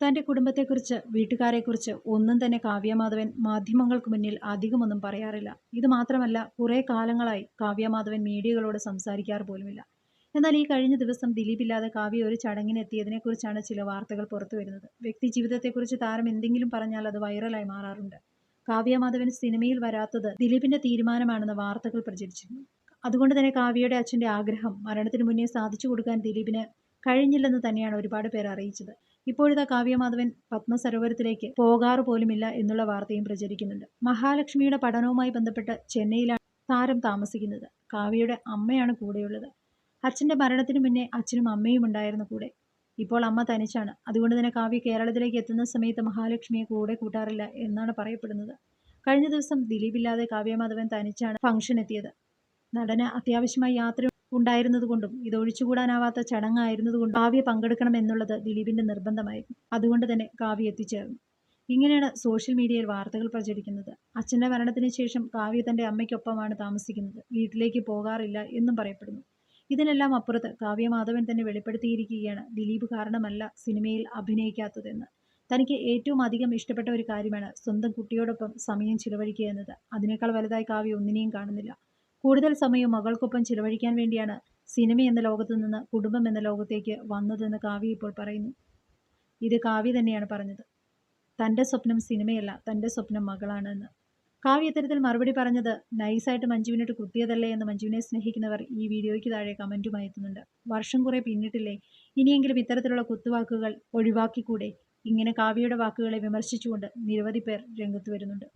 തന്റെ കുടുംബത്തെക്കുറിച്ച് വീട്ടുകാരെക്കുറിച്ച് ഒന്നും തന്നെ കാവ്യമാധവൻ മാധ്യമങ്ങൾക്ക് മുന്നിൽ അധികമൊന്നും പറയാറില്ല. ഇത് മാത്രമല്ല കുറേ കാലങ്ങളായി കാവ്യമാധവൻ മീഡിയകളോട് സംസാരിക്കാറ് പോലുമില്ല. എന്നാൽ ഈ കഴിഞ്ഞ ദിവസം ദിലീപില്ലാതെ കാവ്യ ഒരു ചടങ്ങിനെത്തിയതിനെക്കുറിച്ചാണ് ചില വാർത്തകൾ പുറത്തു വരുന്നത്. വ്യക്തി ജീവിതത്തെക്കുറിച്ച് താരം എന്തെങ്കിലും പറഞ്ഞാൽ അത് വൈറലായി മാറാറുണ്ട്. കാവ്യമാധവൻ സിനിമയിൽ വരാത്തത് ദിലീപിന്റെ തീരുമാനമാണെന്ന് വാർത്തകൾ പ്രചരിച്ചിരുന്നു. അതുകൊണ്ട് തന്നെ കാവ്യയുടെ അച്ഛന്റെ ആഗ്രഹം മരണത്തിന് മുന്നേ സാധിച്ചു കൊടുക്കാൻ ദിലീപിന് കഴിഞ്ഞില്ലെന്ന് തന്നെയാണ് ഒരുപാട് പേർ അറിയിച്ചത്. ഇപ്പോഴത്തെ കാവ്യമാധവൻ പത്മസരോവരത്തിലേക്ക് പോകാറ് പോലുമില്ല എന്നുള്ള വാർത്തയും പ്രചരിക്കുന്നുണ്ട്. മഹാലക്ഷ്മിയുടെ പഠനവുമായി ബന്ധപ്പെട്ട് ചെന്നൈയിലാണ് താരം താമസിക്കുന്നത്. കാവ്യയുടെ അമ്മയാണ് കൂടെയുള്ളത്. അച്ഛന്റെ മരണത്തിന് മുന്നേ അച്ഛനും അമ്മയും ഉണ്ടായിരുന്നു കൂടെ. ഇപ്പോൾ അമ്മ തനിച്ചാണ്. അതുകൊണ്ട് തന്നെ കാവ്യ കേരളത്തിലേക്ക് എത്തുന്ന സമയത്ത് മഹാലക്ഷ്മിയെ കൂടെ കൂട്ടാറില്ല എന്നാണ് പറയപ്പെടുന്നത്. കഴിഞ്ഞ ദിവസം ദിലീപില്ലാതെ കാവ്യമാധവൻ തനിച്ചാണ് ഫംഗ്ഷൻ എത്തിയത് നടന് അത്യാവശ്യമായി യാത്ര ഉണ്ടായിരുന്നതുകൊണ്ടും ഇത് ഒഴിച്ചുകൂടാനാവാത്ത ചടങ്ങായിരുന്നതുകൊണ്ടും കാവ്യ പങ്കെടുക്കണം എന്നുള്ളത് ദിലീപിന്റെ നിർബന്ധമായിരുന്നു. അതുകൊണ്ട് തന്നെ കാവ്യ എത്തിച്ചേർന്നു. ഇങ്ങനെയാണ് സോഷ്യൽ മീഡിയയിൽ വാർത്തകൾ പ്രചരിക്കുന്നത്. അച്ഛന്റെ മരണത്തിന് ശേഷം കാവ്യ തന്റെ അമ്മയ്ക്കൊപ്പമാണ് താമസിക്കുന്നത്. വീട്ടിലേക്ക് പോകാറില്ല എന്നും പറയപ്പെടുന്നു. ഇതിനെല്ലാം അപ്പുറത്ത് കാവ്യ മാധവൻ തന്നെ വെളിപ്പെടുത്തിയിരിക്കുകയാണ്. ദിലീപ് കാരണമല്ല സിനിമയിൽ അഭിനയിക്കാത്തതെന്ന്. തനിക്ക് ഏറ്റവും അധികം ഇഷ്ടപ്പെട്ട ഒരു കാര്യമാണ് സ്വന്തം കുട്ടിയോടൊപ്പം സമയം ചിലവഴിക്കുക എന്നത്. അതിനേക്കാൾ വലുതായി കാവ്യ ഒന്നിനെയും കാണുന്നില്ല. കൂടുതൽ സമയം മകൾക്കൊപ്പം ചിലവഴിക്കാൻ വേണ്ടിയാണ് സിനിമ എന്ന ലോകത്തു നിന്ന് കുടുംബം എന്ന ലോകത്തേക്ക് വന്നതെന്ന് കാവ്യ ഇപ്പോൾ പറയുന്നു. ഇത് കാവ്യ തന്നെയാണ് പറഞ്ഞത്. തന്റെ സ്വപ്നം സിനിമയല്ല തന്റെ സ്വപ്നം മകളാണ് എന്ന് കാവ്യ ഇത്തരത്തിൽ മറുപടി പറഞ്ഞത് നൈസായിട്ട് മഞ്ജുവിനോട് കുത്തിയതല്ലേ എന്ന് മഞ്ജുവിനെ സ്നേഹിക്കുന്നവർ ഈ വീഡിയോയ്ക്ക് താഴെ കമന്റുമായി എത്തുന്നുണ്ട്. വർഷം കുറേ പിന്നിട്ടില്ലേ? ഇനിയെങ്കിലും ഇത്തരത്തിലുള്ള കുത്തുവാക്കുകൾ ഒഴിവാക്കിക്കൂടെ? ഇങ്ങനെ കാവ്യയുടെ വാക്കുകളെ വിമർശിച്ചുകൊണ്ട് നിരവധി പേർ രംഗത്ത് വരുന്നുണ്ട്.